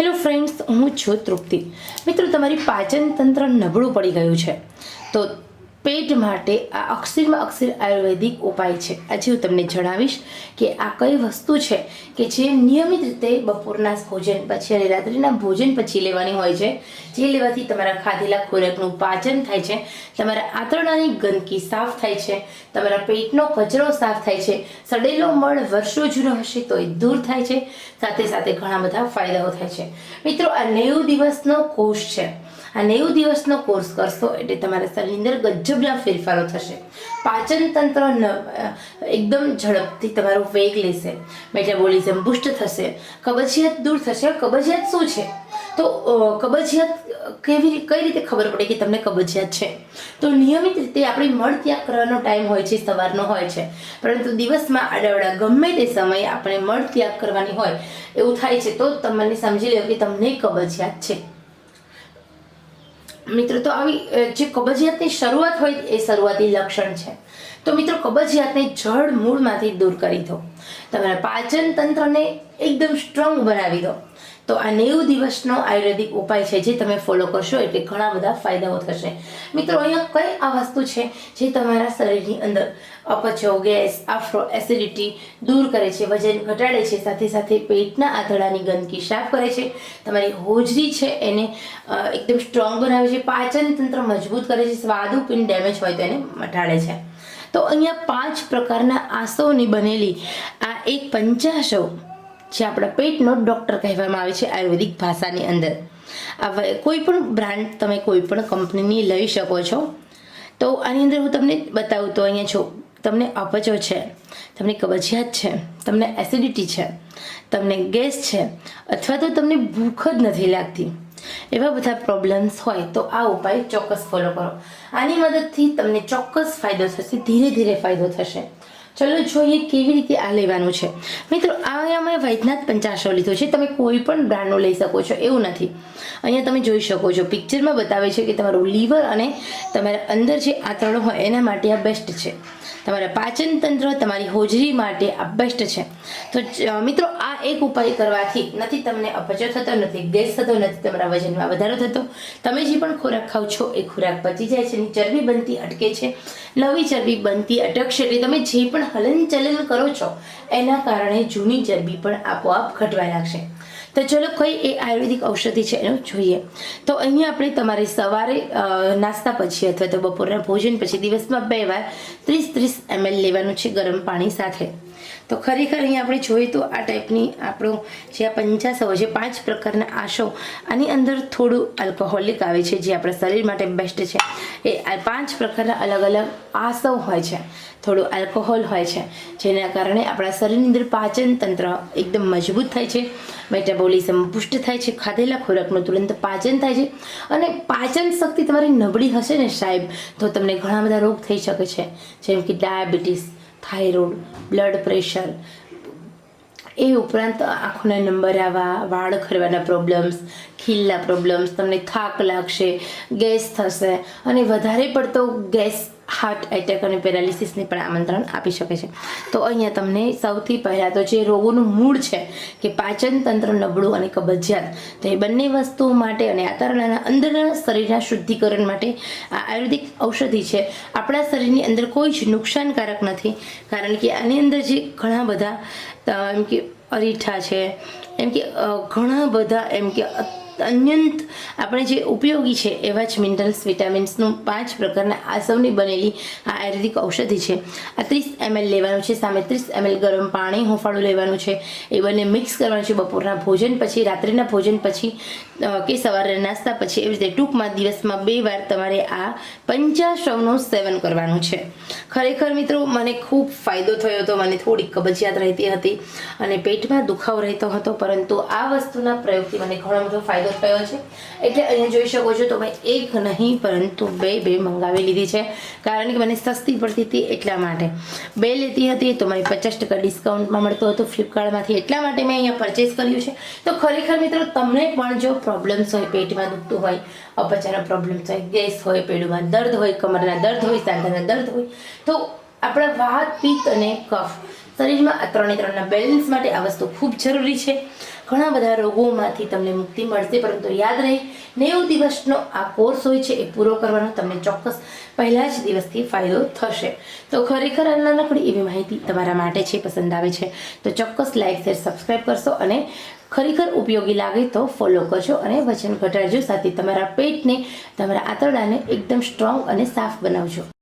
Hello friends હું છું તૃપ્તિ. મિત્રો તમારી પાચન તંત્ર નબળું પડી ગયું છે. તો પેટ માટે આ અક્ષરમાં અક્ષર આયુર્વેદિક ઉપાય છે. આજે હું તમને જણાવીશ કે આ કઈ વસ્તુ છે કે જે નિયમિત રીતે બપોરના ભોજન, પછી અને રાત્રિના ભોજન પછી લેવાની હોય છે. જે લેવાથી તમારા ખાધેલા ખોરાકનું પાચન થાય છે, તમારા આંતરડાની ગંદકી સાફ થાય છે, તમારા પેટનો કચરો સાફ થાય છે, સડેલો મળ વર્ષો જૂનો હશે તો એ દૂર થાય છે, સાથે સાથે ઘણા બધા ફાયદાઓ થાય છે. મિત્રો, આ નેવું દિવસનો કોષ છે. આ નેવું દિવસનો કોર્સ કરશો એટલે તમારા શરીરની અંદર ગજબના ફેરફારો થશે. પાચન તંત્ર એકદમ ઝડપથી તમારો વેગ લેશે. મેટાબોલિઝમ બુસ્ટ થશે. કબજિયાત દૂર થશે. કબજિયાત શું છે? તો કબજિયાત કેવી કઈ રીતે ખબર પડે કે તમને કબજિયાત છે? તો નિયમિત રીતે આપણે મળ ત્યાગ કરવાનો ટાઈમ હોય છે, સવારનો હોય છે. પરંતુ દિવસમાં આડાવડા ગમે તે સમયે આપણે મળ ત્યાગ કરવાની હોય, એવું થાય છે, તો તમને સમજી લો કે તમને કબજિયાત છે. મિત્રો, તો આવી જે કબજિયાતની શરૂઆત હોય એ શરૂઆતી લક્ષણ છે. તો મિત્રો, કબજિયાતને જળ મૂળમાંથી દૂર કરી દો. તમારા પાચન તંત્રને એકદમ સ્ટ્રોંગ બનાવી દો. તો આ નેવું દિવસનો આયુર્વેદિક ઉપાય છે જે તમે ફોલો કરશો એટલે ઘણા બધા ફાયદાઓ થશે. મિત્રો, અહીંયા કઈ આ વસ્તુ છે જે તમારા શરીરની અંદર અપચો, ગેસ, આફ્રો, એસિડિટી દૂર કરે છે, વજન ઘટાડે છે, સાથે સાથે પેટના આંતરડાની ગંદકી સાફ કરે છે, તમારી હોજરી છે એને એકદમ સ્ટ્રોંગ બનાવે છે, પાચન તંત્ર મજબૂત કરે છે સ્વાદુપિંડ ડેમેજ હોય તો એને મટાડે છે. તો અહીંયા પાંચ પ્રકારના આસોની બનેલી આ એક પંચાસવ જે આપણા પેટનો ડૉક્ટર કહેવામાં આવે છે, આયુર્વેદિક ભાષાની અંદર. આ કોઈ પણ બ્રાન્ડ તમે કોઈ પણ કંપનીની લઈ શકો છો. તો આની અંદર હું તમને બતાવું તો અહીંયા જો તમને અપચો છે, તમને કબજિયાત છે, તમને એસિડિટી છે, તમને ગેસ છે, અથવા તો તમને ભૂખ જ નથી લાગતી, એવા બધા પ્રોબ્લેમ્સ હોય તો આ ઉપાય ચોક્કસ ફોલો કરો. આની મદદથી તમને ચોક્કસ ફાયદો થશે, ધીરે ધીરે ફાયદો થશે. ચલો જોઈએ કેવી રીતે આ લેવાનું છે. મિત્રો, આ અમે વૈદ્યનાથ પંચાસો લીધો છે. તમે કોઈ પણ બ્રાન્ડનું લઈ શકો છો, એવું નથી. અહીંયા તમે જોઈ શકો છો, પિક્ચરમાં બતાવે છે કે તમારું લીવર અને તમારા અંદર જે આંતરડો હોય એના માટે આ બેસ્ટ છે. તમારા પાચન તંત્ર તમારી હોજરી માટે આ બેસ્ટ છે. તો મિત્રો, આ એક ઉપાય કરવાથી નથી તમને અપચો થતો, નથી ગેસ થતો, નથી તમારા વજનમાં વધારો થતો. તમે જે પણ ખોરાક ખાવ છો, એ ખોરાક પચી જાય છે ચરબી બનતી અટકે છે. નવી ચરબી બનતી અટકશે, એટલે તમે જે પણ હલનચલન કરો છો, એના કારણે જૂની ચરબી પણ આપોઆપ ઘટવા લાગશે. તો ચલો કઈ એ આયુર્વેદિક ઔષધિ છે એનું જોઈએ. તો અહીંયા આપણે તમારે સવારે નાસ્તા પછી અથવા તો બપોરના ભોજન પછી દિવસમાં બે વાર ત્રીસ ત્રીસ એમએલ લેવાનું છે ગરમ પાણી સાથે. તો ખરેખર અહીંયા આપણે જોઈએ તો આ ટાઈપની આપણો જે આ પંચાસવ છે પાંચ પ્રકારના આશો, આની અંદર થોડું આલ્કોહોલિક આવે છે, જે આપણા શરીર માટે બેસ્ટ છે. એ પાંચ પ્રકારના અલગ અલગ આસવ હોય છે. થોડું આલ્કોહોલ હોય છે, જેના કારણે આપણા શરીરની અંદર પાચન તંત્ર એકદમ મજબૂત થાય છે મેટાબોલિઝમ પુષ્ટ થાય છે, ખાધેલા ખોરાકનું તુરંત પાચન થાય છે, અને પાચન શક્તિ તમારી નબળી હશે ને સાહેબ? તો તમને ઘણા બધા રોગ થઈ શકે છે, જેમ કે ડાયાબિટીસ થાઇરોઇડ, બ્લડ પ્રેશર. એ ઉપરાંત આંખોના નંબર આવવા, વાળ ખરવાના પ્રોબ્લેમ્સ, ખીલના પ્રોબ્લેમ્સ, તમને થાક લાગશે, ગેસ થશે. અને વધારે પડતો ગેસ હાર્ટ એટેક અને પેરાલિસિસને પણ આમંત્રણ આપી શકે છે. તો અહીંયા તમને સૌથી પહેલાં તો જે રોગોનું મૂળ છે કે પાચન તંત્ર નબળું અને કબજિયાત, તો એ બંને વસ્તુઓ માટે અને આંતરડાના અંદરના શરીરના શુદ્ધિકરણ માટે આ આયુર્વેદિક ઔષધિ છે. આપણા શરીરની અંદર કોઈ જ નુકસાનકારક નથી, કારણ કે આની અંદર જે ઘણા બધા એમ કે અરીઠા છે, એમ કે ઘણા બધા, એમ કે અત્યંત આપણે જે ઉપયોગી છે એવા જ મિનરલ્સ વિટામિન્સનું પાંચ પ્રકારના આસવની બનેલી આ આયુર્વેદિક ઔષધિ છે. આ ત્રીસ એમએલ લેવાનું છે, સામે ત્રીસ એમએલ ગરમ પાણી હુંફાળું લેવાનું છે. એ બંને મિક્સ કરવાનું છે બપોરના ભોજન પછી, રાત્રિના ભોજન પછી કે સવારે નાસ્તા પછી. એવી રીતે ટૂંકમાં દિવસમાં બે વાર તમારે આ પંચાશવનું સેવન કરવાનું છે. ખરેખર મિત્રો, મને ખૂબ ફાયદો થયો હતો. મને થોડી કબજિયાત રહેતી હતી અને પેટમાં દુખાવો રહેતો હતો, પરંતુ આ વસ્તુના પ્રયોગથી મને ઘણો બધો ફાયદો થયો છે. એટલે અહીંયા જોઈ શકો છો તો મેં એક નહીં, પરંતુ બે બે મંગાવી લીધી છે. કારણ કે મને સસ્તી પડતી હતી એટલા માટે. બે લેતી હતી તો મને પચાસ ટકા ડિસ્કાઉન્ટમાં મળતો હતો ફ્લિપકાર્ટમાંથી. એટલા માટે મેં અહીંયા પરચેસ કર્યું છે. તો ખરેખર મિત્રો, તમને પણ જો પ્રોબ્લેમ્સ હોય, પેટમાં દુખતું હોય અપચાનો પ્રોબ્લેમ્સ હોય, ગેસ હોય પેડુમાં દર્દ હોય, કમરના દર્દ હોય, સાંધાના દર્દ હોય, તો આપણા વાત પિત્ત અને કફ શરીરમાં આ ત્રણે ત્રણના બેલેન્સ માટે આ વસ્તુ ખૂબ જરૂરી છે. ઘણા બધા રોગોમાંથી તમને મુક્તિ મળશે, પરંતુ યાદ રહે, નેવું દિવસનો આ કોર્સ હોય છે, એ પૂરો કરવાનો તમને ચોક્કસ પહેલા જ દિવસથી ફાયદો થશે. તો ખરેખર આ નાનકડી એવી માહિતી તમારા માટે છે, પસંદ આવે છે, તો ચોક્કસ લાઈક શેર સબસ્ક્રાઈબ કરશો અને ખરેખર ઉપયોગી લાગે તો ફોલો કરજો અને વજન ઘટાડજો. સાથે તમારા પેટને, તમારા આંતરડાને એકદમ સ્ટ્રોંગ અને સાફ બનાવજો.